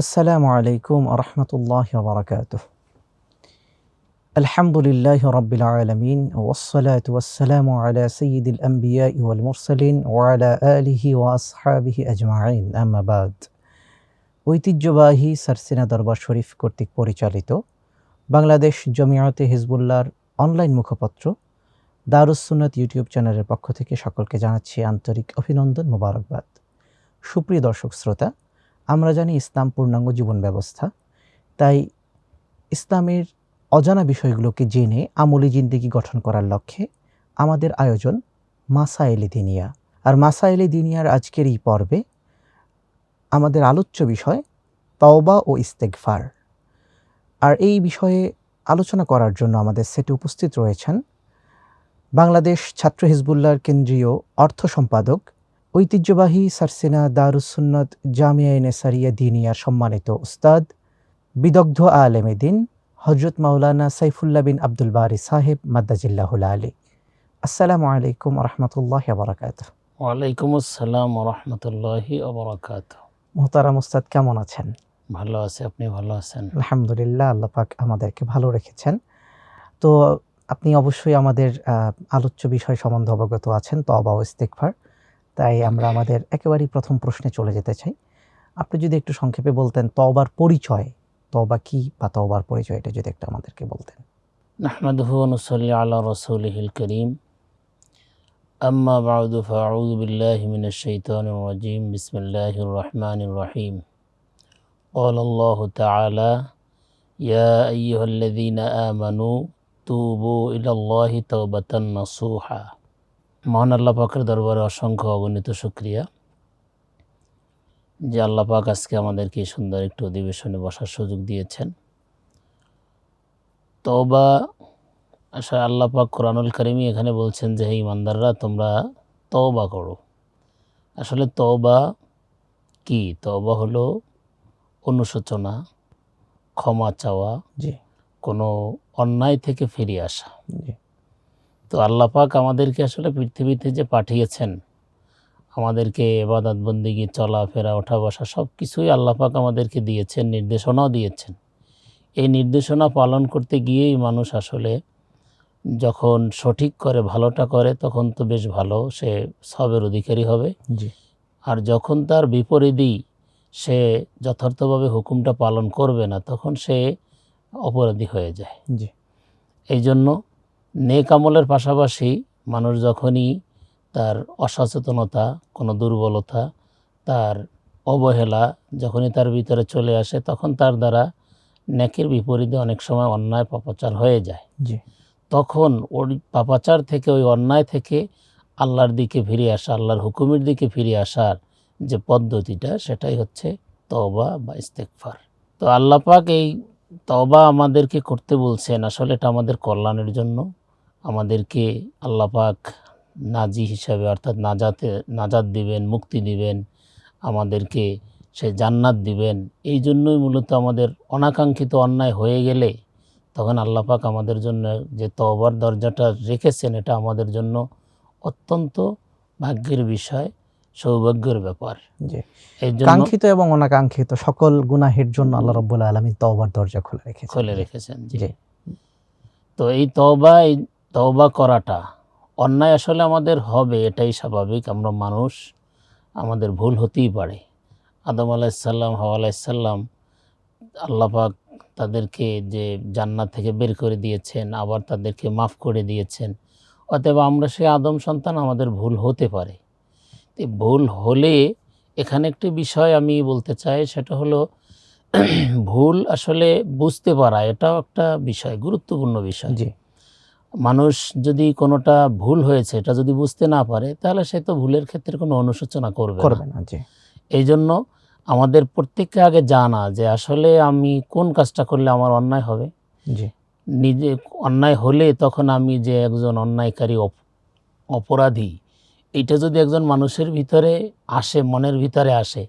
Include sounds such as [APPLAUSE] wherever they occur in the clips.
আসসালামু আলাইকুম আরহামতুল্লাহ বারকাত আলহামদুলিল্লাহ রবিল আলমিন ওসলাত ওয়াসালাম আলা সঈদুল আম্বিয়া ইউল মুরসালিন ওয়ালা আলিহি ওয়াসহাবিহি আজমাইন। আমাবাদ ঐতিহ্যবাহী সারসিনা দরবার শরীফ কর্তৃক পরিচালিত বাংলাদেশ জমিয়তে হিজবুল্লার অনলাইন মুখপত্র দারুসুন্নত ইউটিউব চ্যানেলের পক্ষ থেকে সকলকে জানাচ্ছি আন্তরিক অভিনন্দন মোবারকবাদ। সুপ্রিয় দর্শক, শ্রোতা আমরা জানি ইসলাম পূর্ণাঙ্গ জীবন ব্যবস্থা। তাই ইসলামের অজানা বিষয়গুলোকে জেনে, আমলি জিন্দিগি গঠন করার লক্ষ্যে আমাদের আয়োজন মাসায়েলি দিনিয়া। আর মাসায়েলি দিনিয়ার আজকের এই পর্বে আমাদের আলোচ্য বিষয় তওবা ও ইস্তেকফার আর এই বিষয়ে আলোচনা করার জন্য আমাদের সেটে উপস্থিত রয়েছেন বাংলাদেশ ছাত্র হিজবুল্লাহর কেন্দ্রীয় অর্থ সম্পাদক ঐতিহ্যবাহী সারসিনা দারুসুন্নত জামিয়া নেসারিয়া দিনিয়ার সম্মানিত উস্তাদ বিদগ্ধ আলেমে দিন হজরত মাওলানা সাইফুল্লাহ বিন আব্দুল বারি সাহেব মাদ্দাজিল্লাহুল আলী। আসসালামু আলাইকুম রহমতুল্লাহ বারাকাত ওয়ালাইকুম আসসালাম রহমতুল্লাহি অবরাকাত মোহতারাম উস্তাদ কেমন আছেন? ভালো আছে আপনি ভালো আছেন? আলহামদুলিল্লাহ আল্লাহ পাক আমাদেরকে ভালো রেখেছেন। তো আপনি অবশ্যই আমাদের আলোচ্য বিষয় সম্বন্ধে অবগত আছেন তবা ও ইস্তেকফার তাই আমরা আমাদের একেবারেই প্রথম প্রশ্নে চলে যেতে চাই আপনি যদি একটু সংক্ষেপে বলতেন তবার পরিচয় তবা কি বা তবার পরিচয় এটা যদি একটু আমাদেরকে বলতেন নাহমাদুহু নুসাল্লি আলা রাসূলিহিল করিম আম্মা বা'দু ফাআউযু বিল্লাহি মিনাশ শাইতানির রাজীম বিসমিল্লাহির রহমানির রহিম قال الله تعالى يا أيها الذين آمنوا توبوا إلى الله توبة نصوحا মহান আল্লাহ পাকের দরবারে অসংখ্য অগণিত শুক্রিয়া। যে আল্লাহ পাক আজকে আমাদেরকে সুন্দর একটু অধিবেশনে বসার সুযোগ দিয়েছেন। তওবা আসলে আল্লাহ পাক কোরআনুল কারিমি এখানে বলছেন যে হে ইমানদাররা তোমরা তওবা করো। আসলে তওবা কি? তওবা হলো অনুশোচনা ক্ষমা চাওয়া জি। কোনো অন্যায় থেকে ফিরে আসা। তো আল্লাহ পাক আমাদেরকে আসলে পৃথিবীতে যে পাঠিয়েছেন আমাদেরকে এবাদত বন্দিগি চলাফেরা ওঠা বসা সব কিছুই আল্লাহ পাক আমাদেরকে দিয়েছেন নির্দেশনাও দিয়েছেন। এই নির্দেশনা পালন করতে গিয়েই মানুষ আসলে যখন সঠিক করে ভালোটা করে তখন তো বেশ ভালো সে সবের অধিকারী হবে। জি। আর যখন তার বিপরীতই সে যথার্থভাবে হুকুমটা পালন করবে না তখন সে অপরাধী হয়ে যায়। জি। এই জন্য নেক আমলের পাশাপাশি মানুষ যখনই তার অসচেতনতা কোনো দুর্বলতা তার অবহেলা যখনই তার ভিতরে চলে আসে তখন তার দ্বারা নেকের বিপরীতে অনেক সময় অন্যায় পাপাচার হয়ে যায়। জি। তখন ওই পাপাচার থেকে ওই অন্যায় থেকে আল্লাহর দিকে ফিরে আসা আল্লাহর হুকুমের দিকে ফিরে আসার যে পদ্ধতিটা সেটাই হচ্ছে তবা বা ইস্তেকফার তো আল্লাহ পাক এই তবা আমাদেরকে করতে বলছেন। আসলে এটা আমাদের কল্যাণের জন্য। আমাদেরকে আল্লাহ পাক নাজি হিসাবে অর্থাৎ নাজাতে নাজাত দিবেন মুক্তি দিবেন আমাদেরকে সে জান্নাত দিবেন। এই জন্যই মূলত আমাদের অনাকাঙ্ক্ষিত অন্যায় হয়ে গেলে তখন আল্লাহ পাক আমাদের জন্য যে তওবার দরজাটা রেখেছেন এটা আমাদের জন্য অত্যন্ত ভাগ্যের বিষয় সৌভাগ্যের ব্যাপার। জি। এই জন্য কাঙ্ক্ষিত এবং অনাকাঙ্ক্ষিত সকল গুনাহের জন্য আল্লাহ রব্বুল আলমী তওবার দরজা খুলে রেখেছেন। খুলে রেখেছেন জি। তো এই এই তওবা করাটা। অন্যায় আসলে আমাদের হবে, এটাই স্বাভাবিক। আমরা মানুষ, আমাদের ভুল হতেই পারে। আদম আলাইসাল্লাম হাওয়া আলাইসাল্লাম আল্লাপাক তাদেরকে যে জান্নাত থেকে বের করে দিয়েছেন, আবার তাদেরকে মাফ করে দিয়েছেন। অতএব আমরা সেই আদম সন্তান, আমাদের ভুল হতে পারে। তো ভুল হলে এখানে একটি বিষয় আমি বলতে চাই, সেটা হলো [CLEARS THROAT] ভুল আসলে বুঝতে পারা, এটাও একটা বিষয়, গুরুত্বপূর্ণ বিষয়। জি। মানুষ যদি কোনোটা ভুল হয়েছে এটা যদি বুঝতে না পারে তাহলে সে তো ভুলের ক্ষেত্রে কোনো অনুশোচনা করবে করবে না। জি। এই জন্য আমাদের প্রত্যেককে আগে জানা যে আসলে আমি কোন কাজটা করলে আমার অন্যায় হবে। জি। নিজে অন্যায় হলে তখন আমি যে একজন অন্যায়কারী অপ- অপরাধী এটা যদি একজন মানুষের ভিতরে আসে মনের ভিতরে আসে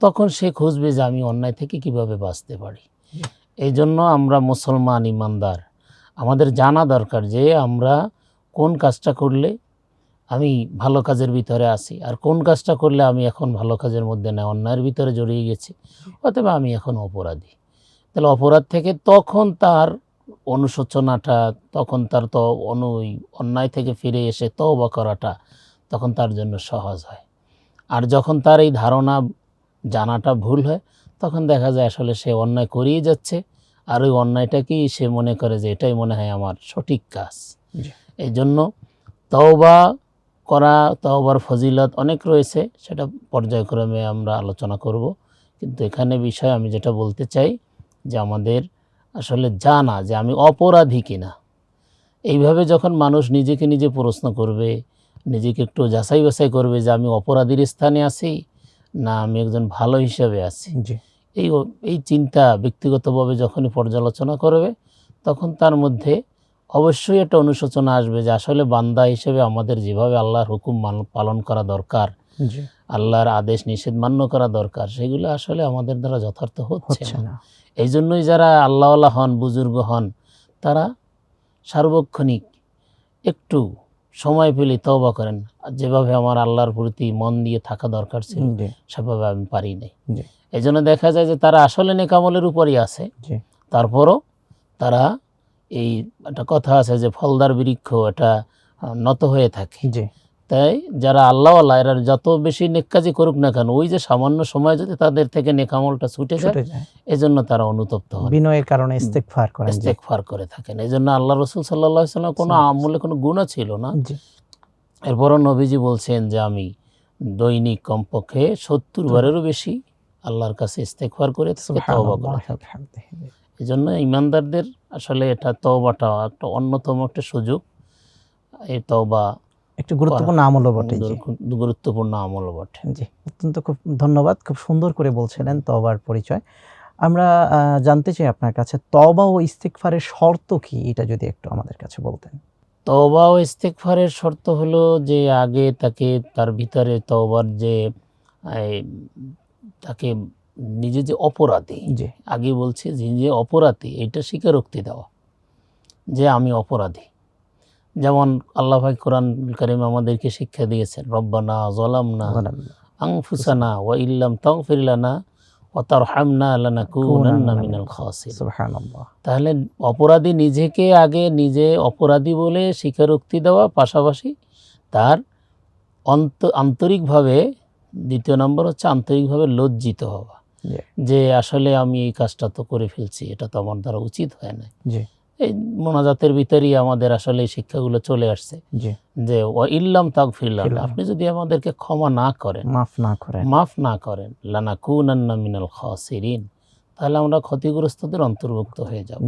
তখন সে খুঁজবে যে আমি অন্যায় থেকে কীভাবে বাঁচতে পারি। এই জন্য আমরা মুসলমান ইমানদার আমাদের জানা দরকার যে আমরা কোন কাজটা করলে আমি ভালো কাজের ভিতরে আসি আর কোন কাজটা করলে আমি এখন ভালো কাজের মধ্যে না, অন্যায়ের ভিতরে জড়িয়ে গেছি অথবা আমি এখন অপরাধী। তাহলে অপরাধ থেকে তখন তার অনুশোচনাটা, তখন তার তো অনু, অন্যায় থেকে ফিরে এসে তওবা করাটা তখন তার জন্য সহজ হয়। আর যখন তার এই ধারণা জানাটা ভুল হয়, তখন দেখা যায় আসলে সে অন্যায় করিয়ে যাচ্ছে। আর ওই অন্যায়টাকেই সে মনে করে যে এটাই মনে হয় আমার সঠিক কাজ। এই জন্য তওবা করা তওবার ফজিলত অনেক রয়েছে সেটা পর্যায়ক্রমে আমরা আলোচনা করব। কিন্তু এখানে বিষয় আমি যেটা বলতে চাই যে আমাদের আসলে জানা যে আমি অপরাধী কিনা। এইভাবে যখন মানুষ নিজেকে নিজে প্রশ্ন করবে নিজেকে একটু যাচাই বাছাই করবে যে আমি অপরাধীর স্থানে আছি না আমি একজন ভালো হিসাবে আছি। এই এই চিন্তা ব্যক্তিগতভাবে যখনই পর্যালোচনা করবে তখন তার মধ্যে অবশ্যই একটা অনুশোচনা আসবে যে আসলে বান্দা হিসেবে আমাদের যেভাবে আল্লাহর হুকুম মান- পালন করা দরকার আল্লাহর আদেশ নিষেধ মান্য করা দরকার সেগুলো আসলে আমাদের দ্বারা যথার্থ হচ্ছে না। এই জন্যই যারা আল্লাহওয়ালা হন বুজুর্গ হন তারা সার্বক্ষণিক একটু সময় পেলে তওবা করেন। যেভাবে আমার আল্লাহর প্রতি মন দিয়ে থাকা দরকার ছিল সেভাবে আমি পারি নাই। এই জন্য দেখা যায় যে তারা আসলে নেকামলের উপরই আছে। তারপরও তারা এই একটা কথা আছে যে ফলদার বৃক্ষ এটা নত হয়ে থাকে। তাই যারা আল্লাহ আল্লাহ এরা যত বেশি নেককাজি করুক না কেন ওই যে সামান্য সময় যদি তাদের থেকে নেকামলটা ছুটে যায় এজন্য তারা অনুতপ্ত হন বিনয়ের কারণে ইস্তেগফার করেন জি। ইস্তেগফার করে থাকেন। এই জন্য আল্লাহ রসুল সাল্লাহ সাল্লাম কোনো আমলে কোনো গুণা ছিল না। এরপরও নবীজি বলছেন যে আমি দৈনিক কমপক্ষে সত্তর বারেরও বেশি আল্লাহর কাছে ইস্তেগফার করে তওবা করে। এই জন্য ইমানদারদের আসলে এটা তওবাটা একটা অন্যতম একটা সুযোগ। এই তওবা একটু গুরুত্বপূর্ণ আমলও বটে গুরুত্বপূর্ণ আমল বটে। জি অত্যন্ত খুব ধন্যবাদ খুব সুন্দর করে বলছিলেন তওবার পরিচয়। আমরা জানতে চাই আপনার কাছে তওবা ও ইস্তিগফারের শর্ত কি? এটা যদি একটু আমাদের কাছে বলতেন। তওবা ও ইস্তেগফারের শর্ত হলো যে আগে তাকে তার ভিতরে তওবার যে তাকে নিজে যে অপরাধী আগে বলছে যে যে অপরাধী এটা স্বীকারোক্তি দেওয়া যে আমি অপরাধী। যেমন আল্লাহ ভাই কোরআন করিম আমাদেরকে শিক্ষা দিয়েছেন রব্বানা জলামনা আংফুসানা ওয়া ইল্লাম তাগফির লানা ওয়া তারহামনা লানাকুনান্না মিনাল খাসিরিন। তাহলে অপরাধী নিজেকে আগে নিজে অপরাধী বলে স্বীকারোক্তি দেওয়া পাশাপাশি তার অন্ত আন্তরিকভাবে দ্বিতীয় নম্বর হচ্ছে আন্তরিকভাবে লজ্জিত হওয়া। যে আসলে আমি এই কাজটা তো করে ফেলছি এটা তো আমার দ্বারা উচিত হয় না এই মোনাজাতের ভিতরেই আমাদের আসলে এই শিক্ষাগুলো চলে আসছে। যে ও ইল্লাম তাক ফিরলাম। আপনি যদি আমাদেরকে ক্ষমা না করেন মাফ না করেন। মাফ না করেন লানা কুনান্না মিনাল খাসিরিন তাহলে আমরা ক্ষতিগ্রস্তদের অন্তর্ভুক্ত হয়ে যাব।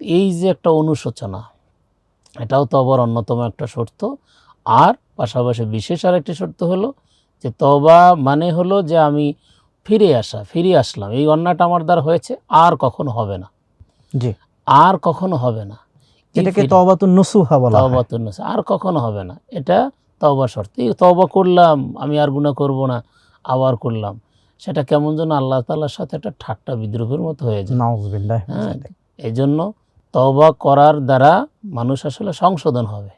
এই যে একটা অনুশোচনা এটাও তো আবার অন্যতম একটা শর্ত। আর পাশাপাশি বিশেষ আরেকটি শর্ত হলো যে তবা মানে হলো যে আমি ফিরে আসা ফিরে আসলাম। এই অন্যায়টা আমার দ্বারা হয়েছে আর কখনো হবে না। জি। আর কখনো হবে না। এটাকে তওবাতুন নসুহা বলা তওবাতুন নসুহ, আর কখনো হবে না। এটা তওবা শর্ত। এই তওবা করলাম আমি আর গুনাহ করব না আবার করলাম। সেটা কেমন যেন আল্লাহ তাআলার সাথে একটা ঠাট্টা বিদ্রুপের মতো হয়ে যায়। হ্যাঁ এই জন্য তওবা করার দ্বারা মানুষ আসলে সংশোধন হবে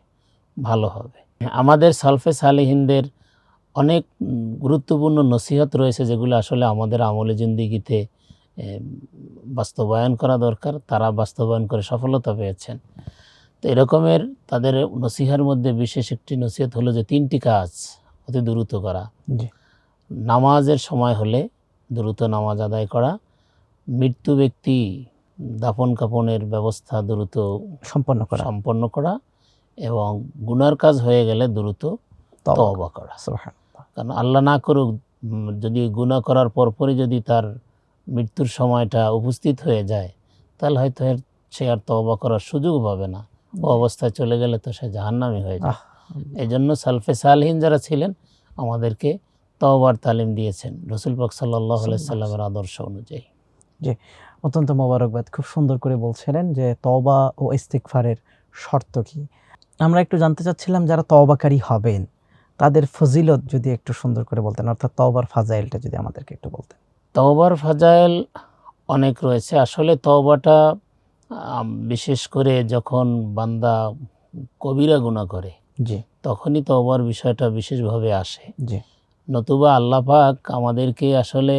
ভালো হবে। আমাদের সালফে সালেহিনদের অনেক গুরুত্বপূর্ণ নসিহত রয়েছে যেগুলো আসলে আমাদের আমলে জিন্দিগিতে বাস্তবায়ন করা দরকার তারা বাস্তবায়ন করে সফলতা পেয়েছেন। তো এরকমের তাদের নসিহার মধ্যে বিশেষ একটি নসিহত হলো যে তিনটি কাজ অতি দ্রুত করা। নামাজের সময় হলে দ্রুত নামাজ আদায় করা মৃত্যু ব্যক্তি দাফন কাপনের ব্যবস্থা দ্রুত সম্পন্ন করা। সম্পন্ন করা এবং গুনার কাজ হয়ে গেলে দ্রুত তওবা করা। কারণ আল্লাহ না করুক যদি গুনাহ করার পরপরই যদি তার মৃত্যুর সময়টা উপস্থিত হয়ে যায় তাহলে হয়তো এর সে আর তওবা করার সুযোগ পাবে না। ও অবস্থায় চলে গেলে তো সে জাহান্নামি হয়ে যায় এই জন্য সালফে সালহীন যারা ছিলেন আমাদেরকে তওবার তালিম দিয়েছেন রসুল পাক সাল্লাহ সাল্লামের আদর্শ অনুযায়ী। জি অত্যন্ত মোবারকবাদ। খুব সুন্দর করে বলছিলেন যে তওবা ও ইস্তিকফারের শর্ত কি। আমরা একটু জানতে চাচ্ছিলাম যারা তওবাকারী হবেন তাদের ফজিলত যদি একটু সুন্দর করে বলতেন অর্থাৎ তওবার ফাজাইলটা যদি আমাদেরকে একটু বলতেন। তওবার ফাজাইল অনেক রয়েছে। আসলে তওবাটা বিশেষ করে যখন বান্দা কবিরা গুনাহ করে জি। তখনই তওবার বিষয়টা বিশেষভাবে আসে। জি। নতুবা আল্লাহ পাক আমাদেরকে আসলে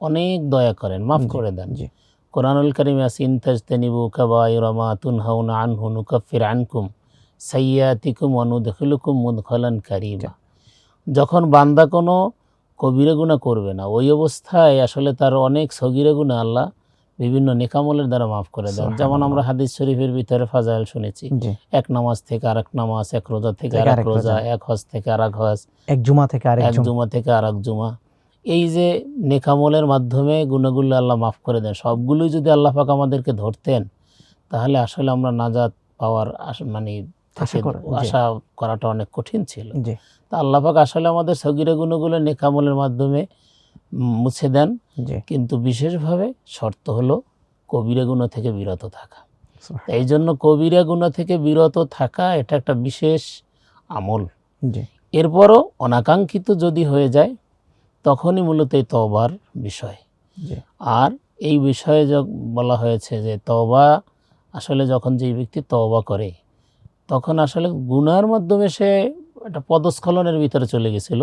অনেক দয়া করেন মাফ করে দেন। জি। কোরআনুল করিম আসিন তাজতানিবু কাবাইরামা তুনহাউনা আনহু নুকাফির আনকুম। সাইয়াতিকুম অনুদখিলুকুম মুদখলান কারিমা। যখন বান্দা কোনো কবিরে গুণা করবে না ওই অবস্থায় আসলে তার অনেক সগিরে গুণা আল্লাহ বিভিন্ন নেকামলের দ্বারা মাফ করে দেন। যেমন আমরা হাদিস শরীফের ভিতরে ফাজাইল শুনেছি। এক নামাজ থেকে আরেক নামাজ এক রোজা থেকে আরেক আরেক রোজা। এক হজ থেকে আরেক হজ এক জুমা থেকে আর এক জুমা। থেকে আরেক জুমা। এই যে নেকামলের মাধ্যমে গুণাগুলো আল্লাহ মাফ করে দেন সবগুলোই যদি আল্লাহ পাক আমাদেরকে ধরতেন তাহলে আসলে আমরা নাজাত পাওয়ার মানে জি। আশা করাটা অনেক কঠিন ছিল। তা আল্লাহ পাক আসলে আমাদের সগিরে গুণগুলো নেকামলের মাধ্যমে মুছে দেন। কিন্তু বিশেষভাবে শর্ত হলো কবিরা গুণ থেকে বিরত থাকা। এই জন্য কবিরা গুণ থেকে বিরত থাকা এটা একটা বিশেষ আমল। এরপরও অনাকাঙ্ক্ষিত যদি হয়ে যায় তখনই মূলত এই তওবার বিষয়। আর এই বিষয়ে বলা হয়েছে যে তওবা আসলে যখন যে ব্যক্তি তওবা করে তখন আসলে গুনার মাধ্যমে সে একটা পদস্খলনের ভিতরে চলে গেছিল।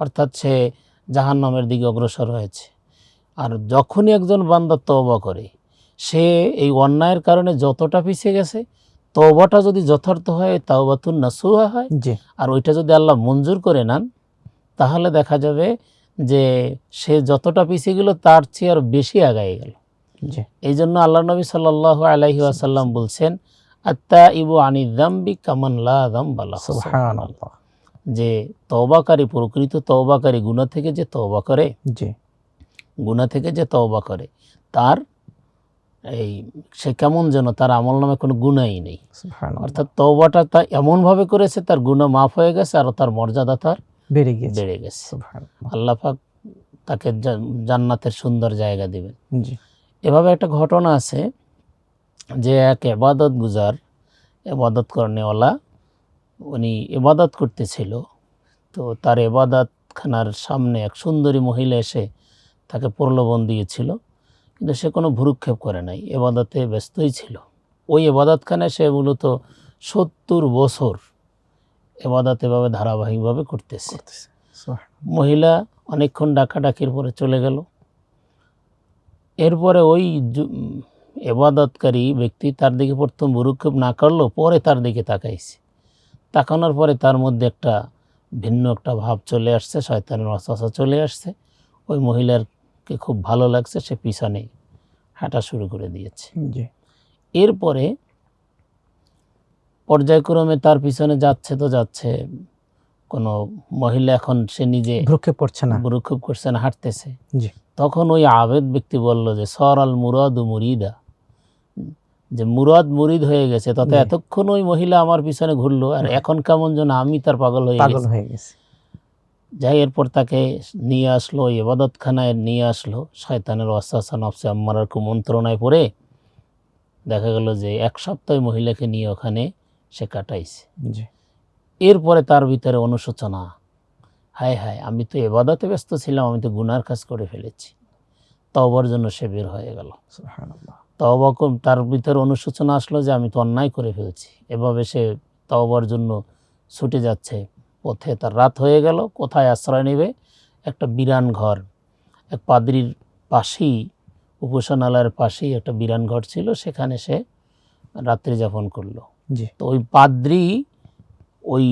অর্থাৎ সে জাহান্নামের দিকে অগ্রসর হয়েছে। আর যখনই একজন বান্দা তওবা করে সে এই অন্যায়ের কারণে যতটা পিছিয়ে গেছে তবাটা যদি যথার্থ হয় তাওবাতুন নাসুহা হয় জি। আর ওইটা যদি আল্লাহ মঞ্জুর করে নেন তাহলে দেখা যাবে যে সে যতটা পিছিয়ে গেল তার চেয়ে আর বেশি আগায় গেল। এই জন্য আল্লাহ নবী সাল্লাহ আলাইহি আসাল্লাম বলছেন আত্মা ইবু আনি দাম্বি কামান লা দাম্বালা সুবহানাল্লাহ। যে তওবাকারী প্রকৃত তওবাকারী গুণা থেকে যে তওবা করে জি। গুণা থেকে যে তওবা করে তার এই সে কেমন যেন তার আমল নামে কোনো গুণাই নেই। অর্থাৎ তওবাটা তা এমনভাবে করেছে তার গুণা মাফ হয়ে গেছে আর তার মর্যাদা তার বেড়ে গিয়েছে বেড়ে গেছে। সুবহানাল্লাহ। আল্লাহ পাক তাকে জান্নাতের সুন্দর জায়গা দেবেন। জি। এভাবে একটা ঘটনা আছে যে এক এবাদত গুজার এবাদত করনেওয়ালা উনি এবাদত করতেছিল। তো তার এবাদতখানার সামনে এক সুন্দরী মহিলা এসে তাকে প্রলোভন দিয়েছিল কিন্তু সে কোনো ভুরুক্ষেপ করে নাই এবাদতে ব্যস্তই ছিল। ওই এবাদতখানায় সে মূলত সত্তর বছর এবাদত এভাবে ধারাবাহিকভাবে করতেছে। মহিলা অনেকক্ষণ ডাকাডাকির পরে চলে গেল। এরপরে ওই এবাদতকারী ব্যক্তি তার দিকে প্রথম ভুরুক্ষেপ না করল পরে তার দিকে তাকাইছে। তাকানোর পরে তার মধ্যে একটা ভিন্ন একটা ভাব চলে আসছে শয়তানের অসা চলে আসছে। ওই মহিলারকে খুব ভালো লাগছে সে পিছনে হাঁটা শুরু করে দিয়েছে। জি। এরপরে পর্যায়ক্রমে তার পিছনে যাচ্ছে তো যাচ্ছে কোনো মহিলা এখন সে নিজে ভ্রুক্ষেপ পড়ছে না। বুরুক্ষেপ করছে না হাঁটতেছে। জি। তখন ওই আবেদ ব্যক্তি বলল যে সর আল মুরাদ মুরিদা। যে মুরাদ মুরিদ হয়ে গেছে তত এতক্ষণ ওই মহিলা আমার পিছনে ঘুরলো আর এখন কেমন যেন আমি তার পাগল হয়ে পাগল হয়ে গেছে। যাই এরপর তাকে নিয়ে আসলো ওই এবাদতখানায় নিয়ে আসলো শয়তানের ওয়াসাসা নফসে আম্মারার কুমন্ত্রণায় পড়ে দেখা গেল যে এক সপ্তাহ মহিলাকে নিয়ে ওখানে সে কাটাইছে। এরপরে তার ভিতরে অনুশোচনা হায় হায় আমি তো এবাদতে ব্যস্ত ছিলাম আমি তো গুনার কাজ করে ফেলেছি। তবর জন্য সে বের হয়ে গেল। তবা তার ভিতরে অনুশোচনা আসলো যে আমি তো অন্যায় করে ফেলছি। এভাবে সে তবার জন্য ছুটে যাচ্ছে। পথে তার রাত হয়ে গেল কোথায় আশ্রয় নেবে? একটা বিরান ঘর। এক পাদ্রির পাশেই উপাসনালয়ের পাশেই একটা বিরান ঘর ছিল সেখানে সে রাত্রি যাপন করল। জি। তো ওই পাদ্রি ওই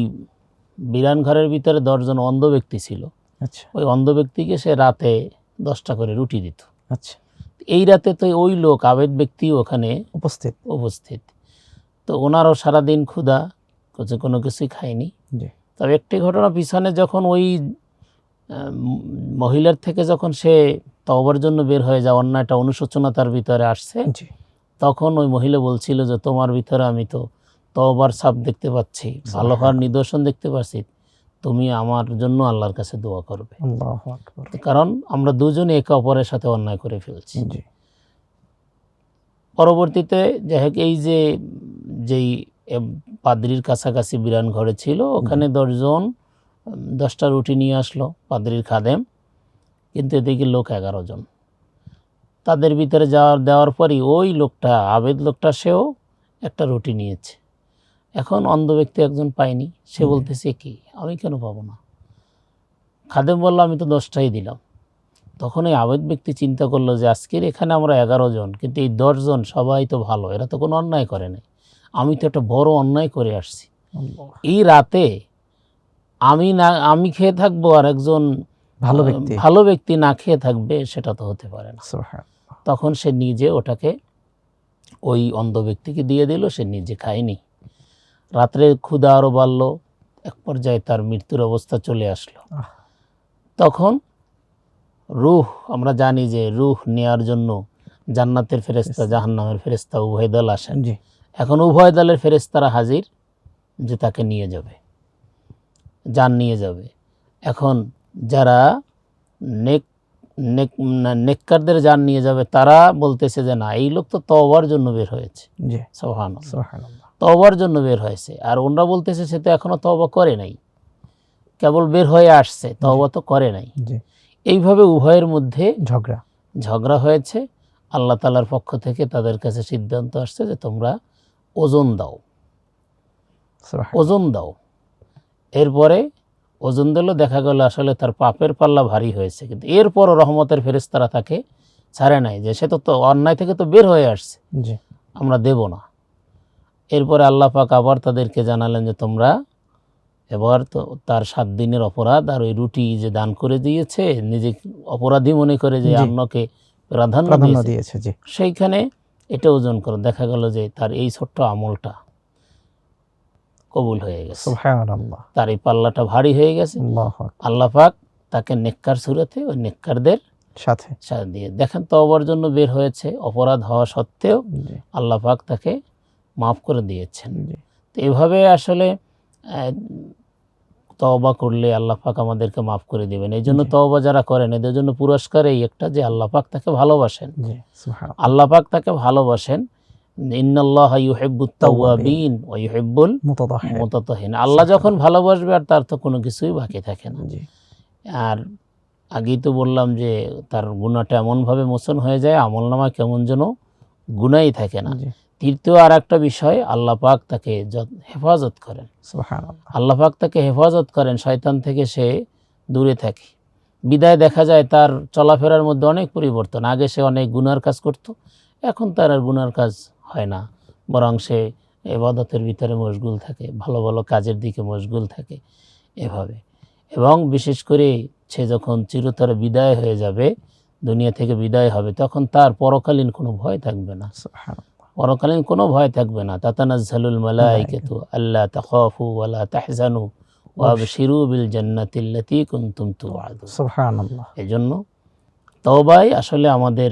বিরান ঘরের ভিতরে দশজন অন্ধ ব্যক্তি ছিল। আচ্ছা। ওই অন্ধ ব্যক্তিকে সে রাতে দশটা করে রুটি দিত। আচ্ছা। এই রাতে তো ওই লোক আবেদ ব্যক্তি ওখানে উপস্থিত। উপস্থিত। তো ওনারও সারাদিন ক্ষুধা কিছু কোনো কিছুই খায়নি। তবে একটি ঘটনা পিছনে যখন ওই মহিলার থেকে যখন সে তওবার জন্য বের হয়ে যায় অন্যায়টা অনুশোচনা তার ভিতরে আসছে। তখন ওই মহিলা বলছিল যে তোমার ভিতরে আমি তো তওবার ছাপ দেখতে পাচ্ছি ভালো হওয়ার নিদর্শন দেখতে পাচ্ছি। তুমি আমার জন্য আল্লাহর কাছে দোয়া করবে। কারণ আমরা দুজনে একে অপরের সাথে অন্যায় করে ফেলছি। পরবর্তীতে যাই হোক এই যে যেই পাদ্রির কাছাকাছি বিরান ঘরে ছিল ওখানে দশজন দশটা রুটি নিয়ে আসলো পাদ্রির খাদেম। কিন্তু এদিকে লোক এগারো জন। তাদের ভিতরে যাওয়ার দেওয়ার পরই ওই লোকটা আবেদ লোকটা সেও একটা রুটি নিয়েছে। এখন অন্ধ ব্যক্তি একজন পাইনি সে বলতেছে কি আমি কেন পাবো না? খাদেম বলল আমি তো দশটাই দিলাম। তখন এই আবেদ ব্যক্তি চিন্তা করল যে আজকের এখানে আমরা এগারো জন কিন্তু এই দশজন সবাই তো ভালো এরা তো কোনো অন্যায় করে নাই। আমি তো একটা বড় অন্যায় করে আসছি। এই রাতে আমি না আমি খেয়ে থাকব আর একজন ভালো ব্যক্তি। ভালো ব্যক্তি না খেয়ে থাকবে সেটা তো হতে পারে না। তখন সে নিজে ওটাকে ওই অন্ধ ব্যক্তিকে দিয়ে দিল সে নিজে খায়নি। রাত্রে ক্ষুধা আরও বাড়ল এক পর্যায়ে তার মৃত্যুর অবস্থা চলে আসলো। তখন রুহ আমরা জানি যে রুহ নেয়ার জন্য জান্নাতের ফেরেস্তা জাহান্নামের ফেরেস্তা উভয় দল আসেন। জি। এখন উভয় দলের ফেরেস্তারা হাজির যে তাকে নিয়ে যাবে যান নিয়ে যাবে। এখন যারা নেক নেককারদের যান নিয়ে যাবে তারা বলতেছে যে না এই লোক তো তওবার জন্য বের হয়েছে। জি। সোহান তওবার জন্য বের হয়েছে। আর ওনরা বলতেছে সে তো এখনও তওবা করে নাই। কেবল বের হয়ে আসছে তওবা তো করে নাই। জি। এইভাবে উভয়ের মধ্যে ঝগড়া। ঝগড়া হয়েছে। আল্লাহ তালার পক্ষ থেকে তাদের কাছে সিদ্ধান্ত আসছে যে তোমরা ওজন দাও। ওজন দাও। এরপরে ওজন দিল দেখা গেল আসলে তার পাপের পাল্লা ভারী হয়েছে। কিন্তু এরপরও রহমতের ফেরেস্তারা তাকে ছাড়ে নাই যে সে তো তো অন্যায় থেকে তো বের হয়ে আসছে। আমরা দেব না। এরপরে আল্লাহ পাক আবার তাদেরকে জানালেন যে তোমরা এবার তো তার সাত দিনের অপরাধ আর ওই রুটি যে দান করে দিয়েছে নিজে অপরাধী মনে করে যে অন্যকে প্রাধান্য দিয়েছে। সেইখানে এটা ওজন করো দেখা গেল যে তার এই ছোট্ট আমলটা কবুল হয়ে গেছে। তার এই পাল্লাটা ভারী হয়ে গেছে। আল্লাহু পাক তাকে নেককার সুরতে ওই নেককারদের সাথে। সাথে দিয়ে দেখেন তওবার জন্য বের হয়েছে। অপরাধ হওয়া সত্ত্বেও আল্লাহ পাক তাকে মাফ করে দিয়েছেন। তো এভাবে আসলে তওবা করলে আল্লাহ পাক আমাদেরকে মাফ করে দেবেন। এই জন্য। তওবা যারা করেন এদের জন্য পুরস্কার এই একটা যে আল্লাহ পাক তাকে ভালোবাসেন। আল্লাহ পাক তাকে ভালোবাসেন। আল্লাহ যখন ভালোবাসবে আর তার তো কোনো কিছুই বাকি থাকে না। আর আগেই তো বললাম যে তার গুণাটা এমনভাবে মোচন হয়ে যায় আমল নামা কেমন যেন গুণাই থাকে না। তৃতীয় আর একটা বিষয় আল্লাহ পাক তাকে হেফাজত করেন। আল্লাহ পাক তাকে হেফাজত করেন শয়তান থেকে সে দূরে থাকে। বিদায় দেখা যায় তার চলাফেরার মধ্যে অনেক পরিবর্তন। আগে সে অনেক গুনার কাজ করত এখন তার আর গুনার কাজ হয় না। বরং সে এবাদতের ভিতরে মশগুল থাকে ভালো ভালো কাজের দিকে মশগুল থাকে এভাবে। এবং বিশেষ করে সে যখন চিরতরে বিদায় হয়ে যাবে দুনিয়া থেকে বিদায় হবে তখন তার পরকালীন কোনো ভয় থাকবে না। পরকালীন কোনো ভয় থাকবে না। তাতানাজ্জালুল মালাইকাতু আল্লা তাখাফু ওয়ালা তাহজানু ওয়াবশিরু বিল জান্নাতিল্লাতী কুনতুম তুআদুন সুবহানাল্লাহ। এজন্য তওবাই আসলে আমাদের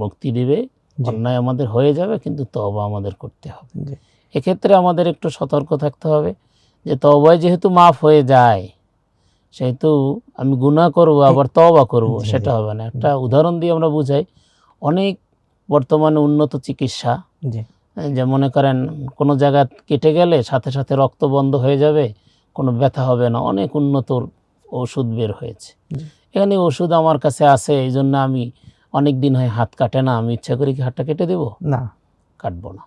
মুক্তি দিবে। অন্যায় আমাদের হয়ে যাবে কিন্তু তবা আমাদের করতে হবে। এক্ষেত্রে আমাদের একটু সতর্ক থাকতে হবে যে তওবায় যেহেতু মাফ হয়ে যায় সেহেতু আমি গুনাহ করব আবার তবা করব। সেটা হবে না। একটা উদাহরণ দিয়ে আমরা বুঝাই অনেক বর্তমানে উন্নত চিকিৎসা যে মনে করেন কোনো জায়গা কেটে গেলে সাথে সাথে রক্ত বন্ধ হয়ে যাবে কোনো ব্যথা হবে না অনেক উন্নত ওষুধ বের হয়েছে। এখানে ওষুধ আমার কাছে আছে এই জন্য আমি অনেক দিন হয় হাত কাটে না আমি ইচ্ছা করি কি হাতটা কেটে দেব? না। কাটবো না।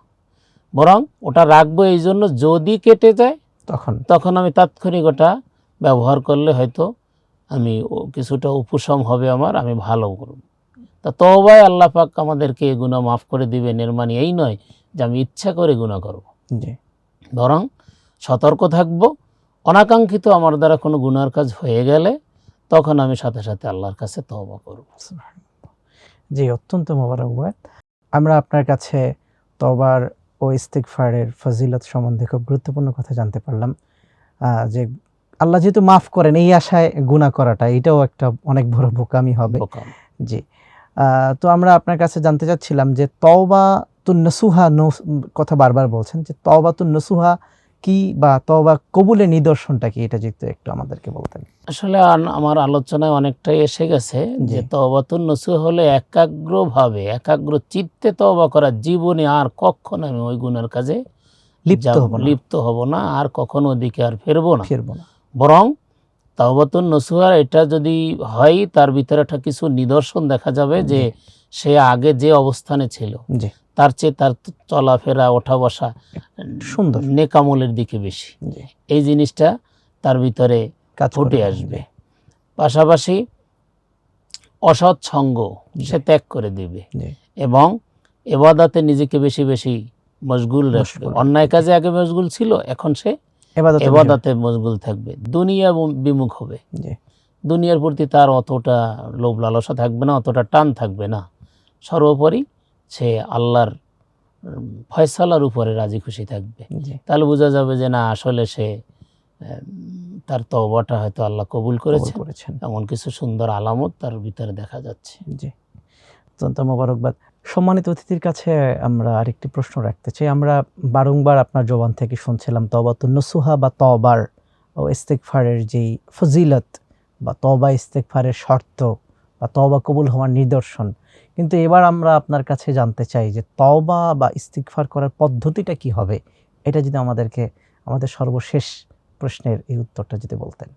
বরং ওটা রাখব এই জন্য যদি কেটে যায় তখন। তখন আমি তাৎক্ষণিক ওটা ব্যবহার করলে হয়তো আমি ও- কিছুটা উপশম হবে আমার আমি ভালো করব। তা তবাই আল্লাহ পাক আমাদেরকে গুণা মাফ করে দিবেন। এর মানে এই নয় যে আমি ইচ্ছা করে গুণা করব। বরং সতর্ক থাকব। অনাকাঙ্ক্ষিত আমার দ্বারা কোনো গুনার কাজ হয়ে গেলে তখন আমি সাথে সাথে আল্লাহর কাছে তওবা করব। জি অত্যন্ত মোবারকবাদ আমরা আপনার কাছে তবার ও ইস্তিগফারের ফজিলত সম্বন্ধে খুব গুরুত্বপূর্ণ কথা জানতে পারলাম। যে আল্লাহ যেহেতু মাফ করেন এই আশায় গুনাহ করাটা এটাও একটা অনেক বড় বোকামি হবে। জি। আহ, তো আমরা আপনার কাছে জানতে চাচ্ছিলাম যে তওবা তুন নসুহা নস- কথা বারবার বলছেন যে তওবা তুন নসুহা কি বা তওবা কবুলের নিদর্শনটা কি? এটা যদি একটু আমাদেরকে বলতেন। আসলে আমার আলোচনায় অনেকটাই এসে গেছে যে। তবাতুন নসু হলে একাগ্রভাবে একাগ্র চিত্তে তবা করা জীবনে আর কখনো আমি ওই গুণের কাজে লিপ্ত হব না। লিপ্ত হব না আর কখনো ওদিকে আর ফিরবো না। ফিরবো না। বরং তাওবাতুন নসুহার এটা যদি হয় তার ভিতরে একটা কিছু নিদর্শন দেখা যাবে যে সে আগে যে অবস্থানে ছিল তার চেয়ে তার চলাফেরা ওঠা বসা সুন্দর। নেকামলের দিকে বেশি। এই জিনিসটা তার ভিতরে ফুটে আসবে। পাশাপাশি অসৎ সঙ্গ সে ত্যাগ করে দিবে এবং এবাদাতে নিজেকে বেশি বেশি মশগুল রাখবে। অন্যায় কাজে আগে মশগুল ছিল এখন সে এবাদাতে মশগুল। থাকবে। দুনিয়া বিমুখ হবে। দুনিয়ার প্রতি তার অতটা লোভ লালসা থাকবে না অতটা টান থাকবে না। সর্বোপরি সে আল্লাহর ফয়সালার উপরে রাজি খুশি থাকবে। তাহলে বোঝা যাবে যে না আসলে সে তার তওবাটা হয়তো আল্লাহ কবুল করেছে করেছেন। এমন কিছু সুন্দর আলামত তার ভিতরে দেখা যাচ্ছে। জি। অত্যন্ত মোবারকবাদ। সম্মানিত অতিথির কাছে আমরা আরেকটি প্রশ্ন রাখতে চাই। আমরা বারংবার আপনার জবান থেকে শুনছিলাম তবাতুন নসুহা বা তবার ও ইস্তেকফারের যেই ফজিলত বা তবা ইস্তেকফারের শর্ত বা তবা কবুল হওয়ার নিদর্শন। কিন্তু এবার আমরা আপনার কাছে জানতে চাই যে তবা বা ইস্তিকফার করার পদ্ধতিটা কি হবে? এটা যদি আমাদেরকে আমাদের সর্বশেষ প্রশ্নের এই উত্তরটা যদি বলতেন।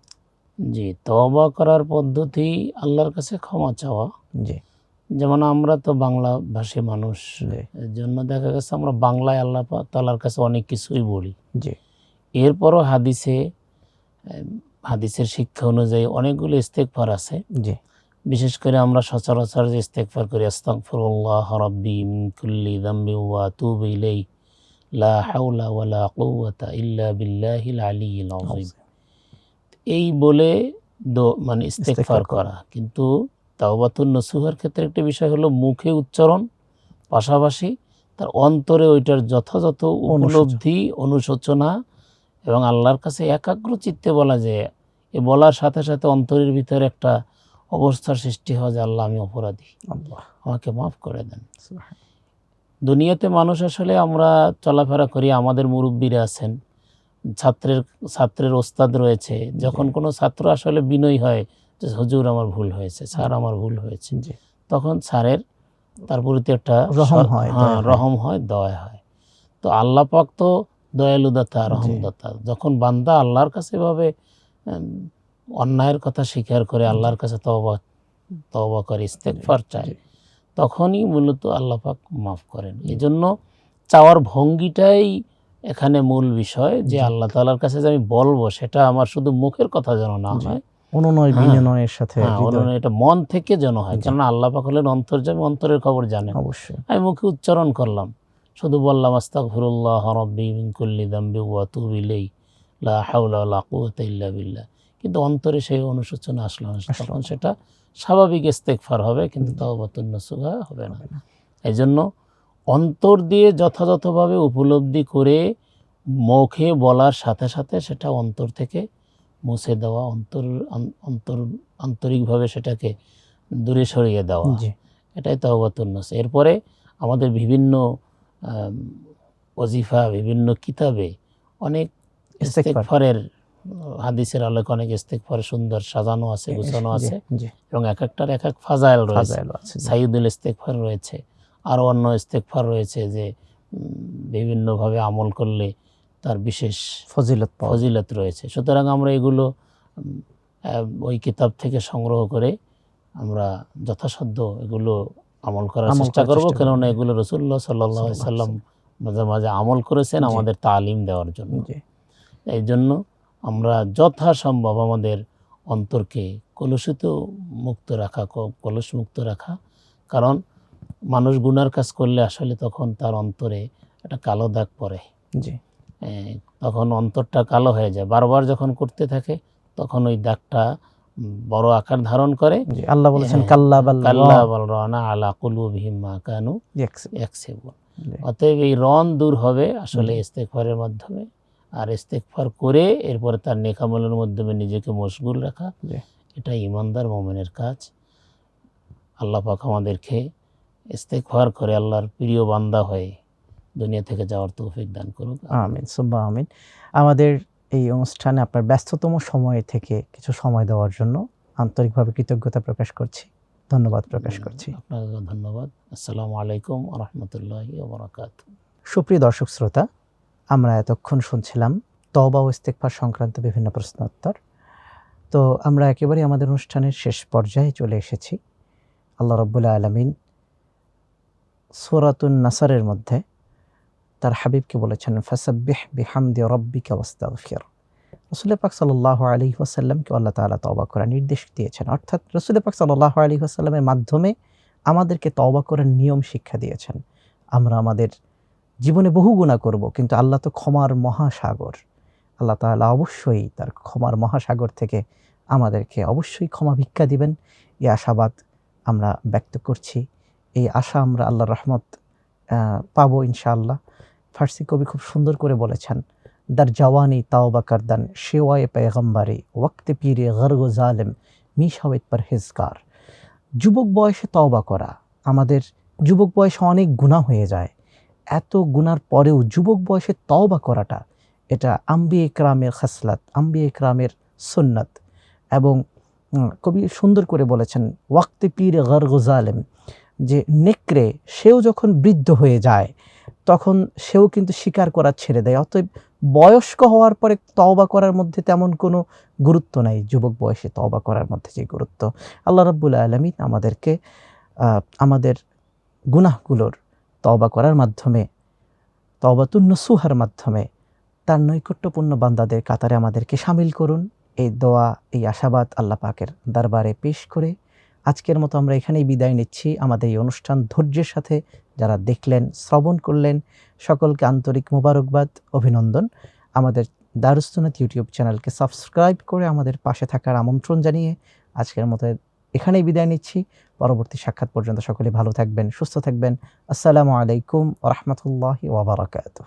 জি তওবা করার পদ্ধতি আল্লাহর কাছে ক্ষমা চাওয়া। জি। যেমন আমরা তো বাংলা ভাষী মানুষ এর জন্য দেখা গেছে আমরা বাংলায় আল্লাহ তাআলার কাছে অনেক কিছুই বলি। জি। এরপরও হাদিসে হাদিসের শিক্ষা অনুযায়ী অনেকগুলো ইস্তেকফার আছে। জি। বিশেষ করে আমরা সচরাচর যে ইস্তেকফার করি আস্তাগফিরুল্লাহ রাব্বি মিন কুল্লি যামবি ওয়া আতুবু ইলাই লা হাওলা ওয়ালা কুওয়াতা ইল্লা বিল্লাহিল আলিয়্যিল আযীম। এই বলে দো মানে ইস্তেকফার করা। করা। কিন্তু তাওবাতুন নসুহার ক্ষেত্রে একটা বিষয় হলো মুখে উচ্চারণ পাশাপাশি তার অন্তরে ওইটার যথাযথ উপলব্ধি অনুশোচনা। এবং আল্লাহর কাছে একাগ্র চিত্তে বলা যায় এ বলার সাথে সাথে অন্তরের ভিতরে একটা অবস্থার সৃষ্টি হয় যে আল্লাহ আমি অপরাধী। আমাকে মাফ করে দেন। দুনিয়াতে মানুষ আসলে আমরা চলাফেরা করি আমাদের মুরব্বীরা আছেন ছাত্রের ছাত্রের ওস্তাদ রয়েছে যখন কোনো ছাত্র আসলে বিনয়ী হয় যে হুজুর আমার ভুল হয়েছে স্যার আমার ভুল হয়েছে। তখন স্যারের তার প্রতি একটা রহম হয়, হ্যাঁ রহম হয় দয়া হয়। তো আল্লাহ পাক তো দয়ালুদাতা রহমদাতা। যখন বান্দা আল্লাহর কাছে এভাবে অন্যায়ের কথা স্বীকার করে আল্লাহর কাছে তওবা তওবা করে ইস্তেগফার চায়। তখনই মূলত আল্লাহ পাক মাফ করেন। এই জন্য চাওয়ার ভঙ্গিটাই এখানে মূল বিষয় যে আল্লাহ তাআলার কাছে যে আমি বলব সেটা আমার শুধু মুখের কথা যেন না হয়। অনুনয় হ্যাঁ। বিনয়ের সাথে হ্যাঁ অনুনয় এটা মন থেকে যেন হয়। কেননা আল্লাহ পাক হলেন অন্তর্যামী অন্তরের খবর জানেন। অবশ্যই। আমি মুখে উচ্চারণ করলাম। শুধু বললাম আস্তাগফিরুল্লাহ রাব্বি মিন কুল্লি যামবি ওয়া ইলাই লা হাওলা ওয়ালা কুওয়াতা ইল্লা বিল্লাহ। কিন্তু অন্তরে সেই অনুশোচনা আসলো না। তখন সেটা স্বাভাবিক ইস্তেগফার হবে কিন্তু। তাওবাতুন নসুহা হবে না। এই জন্য অন্তর দিয়ে যথাযথভাবে উপলব্ধি করে মুখে বলার সাথে সাথে সেটা অন্তর থেকে মুছে দেওয়া অন্তর অন্তর আন্তরিকভাবে সেটাকে দূরে সরিয়ে দেওয়া। এটাই তহবাতুন নস এরপরে আমাদের বিভিন্ন অজিফা বিভিন্ন কিতাবে অনেক। ইস্তেকফারের হাদিসের আলোকে অনেক ইস্তেকফার সুন্দর সাজানো আছে গুছানো আছে। এবং এক একটার এক এক ফাজাইল রয়েছে। সাইদুল ইস্তেকফার রয়েছে। আরও অন্য ইস্তেকফার রয়েছে যে বিভিন্নভাবে আমল করলে তার বিশেষ ফজিলত ফজিলত রয়েছে। সুতরাং আমরা এগুলো ওই কিতাব থেকে সংগ্রহ করে আমরা যথাসাধ্য এগুলো আমল করার চেষ্টা করব। কেননা এগুলো রসুল্লাহ সাল্লাহ সাল্লাম মাঝে মাঝে আমল করেছেন আমাদের তালিম দেওয়ার জন্য। এই জন্য আমরা যথাসম্ভব আমাদের অন্তরকে কলুষিত মুক্ত রাখা ক- কলুষ মুক্ত রাখা। কারণ মানুষ গুনার কাজ করলে আসলে তখন তার অন্তরে একটা কালো দাগ পড়ে। জি। তখন অন্তরটা কালো হয়ে যায়। বারবার যখন করতে থাকে তখন ওই দাগটা বড় আকার ধারণ করে। আল্লাহ বলেছেন হ্যাঁ, কাল্লা কাল্লা বল রানা আলা কুলুবিহিম মা কানু অতএব এই রন দূর হবে আসলে জি। ইস্তেকফারের মাধ্যমে। আর ইস্তেকফার করে এরপরে তার নেকামলের মাধ্যমে নিজেকে মশগুল রাখা। এটা ইমানদার মোমেনের কাজ। আল্লাহ পাক আমাদেরকে ইস্তেকফার করে আল্লাহর প্রিয় বান্দা হয়ে দুনিয়া থেকে যাওয়ার তৌফিক দান করুক। আমিন সুব্বা আমিন। আমাদের এই অনুষ্ঠানে আপনার ব্যস্ততম সময় থেকে কিছু সময় দেওয়ার জন্য আন্তরিকভাবে কৃতজ্ঞতা প্রকাশ করছি। ধন্যবাদ প্রকাশ করছি। আপনাকে ধন্যবাদ। আসসালামু আলাইকুম রহমতুল্লাহ বরাকাত সুপ্রিয় দর্শক শ্রোতা আমরা এতক্ষণ শুনছিলাম তবা ও ইস্তেকফার সংক্রান্ত বিভিন্ন প্রশ্নোত্তর তো আমরা একেবারে আমাদের অনুষ্ঠানের শেষ পর্যায়ে চলে এসেছি। আল্লাহ রব্বুল্লাহ আলমিন সুরাতুন নাসারের মধ্যে তার হাবিবকে বলেছেন, ফাসাব্বিহ বিহামদি রব্বিকা ওয়াস্তাগফির। রসুল পাক সাল্লাহ আলী ওয়াসাল্লামকে আল্লাহ তাআলা তওবা করার নির্দেশ দিয়েছেন। অর্থাৎ রসুল পাক সাল্লাহ আলী ওয়াসাল্লামের মাধ্যমে আমাদেরকে তওবা করার নিয়ম শিক্ষা দিয়েছেন। আমরা আমাদের জীবনে বহু গুণা করব, কিন্তু আল্লাহ তো ক্ষমার মহাসাগর। আল্লাহ তাআলা অবশ্যই তার ক্ষমার মহাসাগর থেকে আমাদেরকে অবশ্যই ক্ষমা ভিক্ষা দিবেন। এই আশাবাদ আমরা ব্যক্ত করছি। এই আশা আমরা আল্লাহর রহমত পাবো ইনশাআল্লাহ। ফার্সি কবি খুব সুন্দর করে বলেছেন, দার জওয়ানি তাওবা করদান শেওয়ায়ে পেগম্বারি ওয়াক্তে পীরে গর্গ জালেম, মিশাওয়েত পরহেজগার। যুবক বয়সে তওবা করা, আমাদের যুবক বয়সে অনেক গুণা হয়ে যায়। এত গুনার পরেও যুবক বয়সে তওবা করাটা, এটা আম্বি একরামের খাসলাত আম্বি একরামের সুন্নাত। এবং কবি সুন্দর করে বলেছেন, ওয়াক্তে পীর গর্গ জালেম যে নেকড়ে সেও যখন বৃদ্ধ হয়ে যায়, তখন সেও কিন্তু স্বীকার করা ছেড়ে দেয়। অতএব বয়স্ক হওয়ার পরে তওবা করার মধ্যে তেমন কোনো গুরুত্ব নাই, যুবক বয়সে তওবা করার মধ্যে যে গুরুত্ব। আল্লাহ রাব্বুল আলমিন আমাদেরকে আমাদের গুনাহগুলোর তওবা করার মাধ্যমে, তওবাতুন নসুহার মাধ্যমে তার নৈকট্যপূর্ণ বান্দাদের কাতারে আমাদেরকে সামিল করুন। এই দোয়া, এই আশাবাদ আল্লাহ পাকের দরবারে পেশ করে আজকের মতো আমরা এখানেই বিদায় নিচ্ছি। আমাদের এই অনুষ্ঠান ধৈর্যের সাথে যারা দেখলেন, শ্রবণ করলেন, সকলকে আন্তরিক মোবারকবাদ, অভিনন্দন। আমাদের দারুস্তনাথ ইউটিউব চ্যানেলকে সাবস্ক্রাইব করে আমাদের পাশে থাকার আমন্ত্রণ জানিয়ে আজকের মতো এখানেই বিদায় নিচ্ছি। পরবর্তী সাক্ষাৎ পর্যন্ত সকলে ভালো থাকবেন, সুস্থ থাকবেন। আসসালামু আলাইকুম রহমতুল্লাহ ওবরাকাতুহ